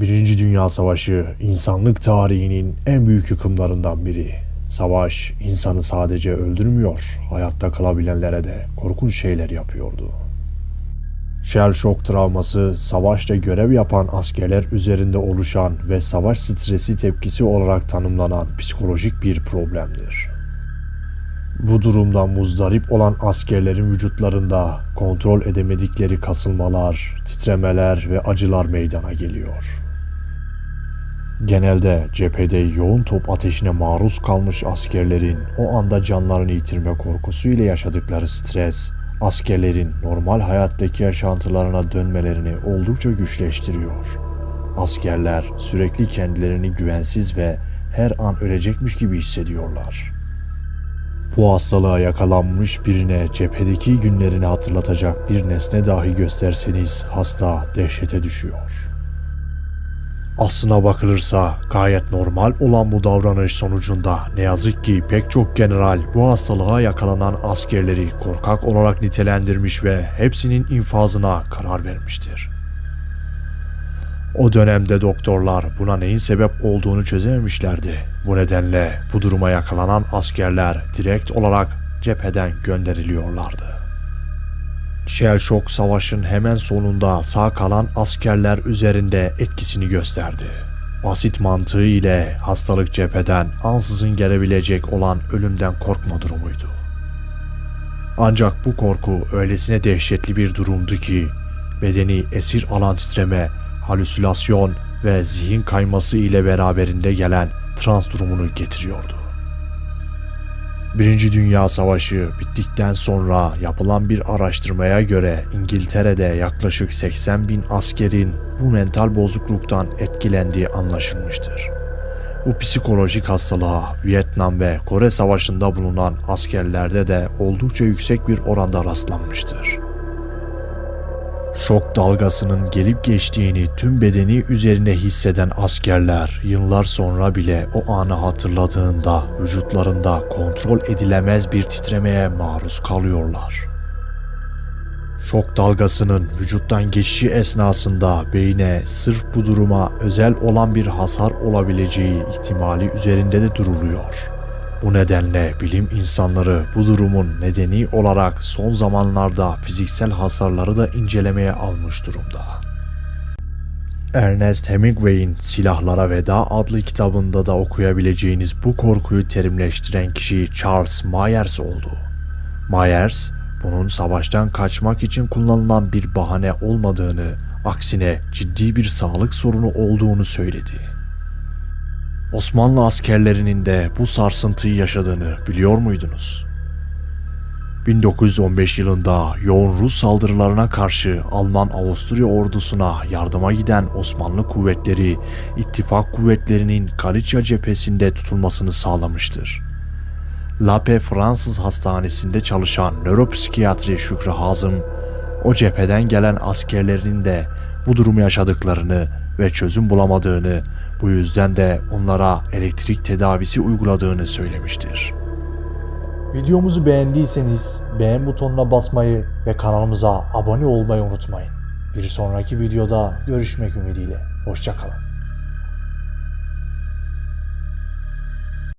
Birinci Dünya Savaşı insanlık tarihinin en büyük yıkımlarından biri. Savaş insanı sadece öldürmüyor, hayatta kalabilenlere de korkunç şeyler yapıyordu. Shell shock travması savaşta görev yapan askerler üzerinde oluşan ve savaş stresi tepkisi olarak tanımlanan psikolojik bir problemdir. Bu durumdan muzdarip olan askerlerin vücutlarında kontrol edemedikleri kasılmalar, titremeler ve acılar meydana geliyor. Genelde cephede yoğun top ateşine maruz kalmış askerlerin o anda canlarını yitirme korkusuyla yaşadıkları stres, askerlerin normal hayattaki yaşantılarına dönmelerini oldukça güçleştiriyor. Askerler sürekli kendilerini güvensiz ve her an ölecekmiş gibi hissediyorlar. Bu hastalığa yakalanmış birine cephedeki günlerini hatırlatacak bir nesne dahi gösterseniz hasta dehşete düşüyor. Aslına bakılırsa gayet normal olan bu davranış sonucunda ne yazık ki pek çok general bu hastalığa yakalanan askerleri korkak olarak nitelendirmiş ve hepsinin infazına karar vermiştir. O dönemde doktorlar buna neyin sebep olduğunu çözememişlerdi. Bu nedenle bu duruma yakalanan askerler direkt olarak cepheden gönderiliyorlardı. Shock savaşın hemen sonunda sağ kalan askerler üzerinde etkisini gösterdi. Basit mantığı ile hastalık cepheden ansızın gelebilecek olan ölümden korkma durumuydu. Ancak bu korku öylesine dehşetli bir durumdu ki bedeni esir alan titreme, halüsinasyon ve zihin kayması ile beraberinde gelen trans durumunu getiriyordu. Birinci Dünya Savaşı bittikten sonra yapılan bir araştırmaya göre İngiltere'de yaklaşık 80 bin askerin bu mental bozukluktan etkilendiği anlaşılmıştır. Bu psikolojik hastalığa Vietnam ve Kore Savaşı'nda bulunan askerlerde de oldukça yüksek bir oranda rastlanmıştır. Şok dalgasının gelip geçtiğini tüm bedeni üzerine hisseden askerler yıllar sonra bile o anı hatırladığında vücutlarında kontrol edilemez bir titremeye maruz kalıyorlar. Şok dalgasının vücuttan geçişi esnasında beyne sırf bu duruma özel olan bir hasar olabileceği ihtimali üzerinde de duruluyor. Bu nedenle bilim insanları bu durumun nedeni olarak son zamanlarda fiziksel hasarları da incelemeye almış durumda. Ernest Hemingway'in Silahlara Veda adlı kitabında da okuyabileceğiniz bu korkuyu terimleştiren kişi Charles Myers oldu. Myers, bunun savaştan kaçmak için kullanılan bir bahane olmadığını, aksine ciddi bir sağlık sorunu olduğunu söyledi. Osmanlı askerlerinin de bu sarsıntıyı yaşadığını biliyor muydunuz? 1915 yılında yoğun Rus saldırılarına karşı Alman-Avusturya ordusuna yardıma giden Osmanlı kuvvetleri, ittifak kuvvetlerinin Galicia cephesinde tutulmasını sağlamıştır. Lape Fransız Hastanesi'nde çalışan nöropsikiyatri Şükrü Hazım, o cepheden gelen askerlerinin de bu durumu yaşadıklarını ve çözüm bulamadığını, bu yüzden de onlara elektrik tedavisi uyguladığını söylemiştir. Videomuzu beğendiyseniz beğen butonuna basmayı ve kanalımıza abone olmayı unutmayın. Bir sonraki videoda görüşmek ümidiyle. Hoşçakalın.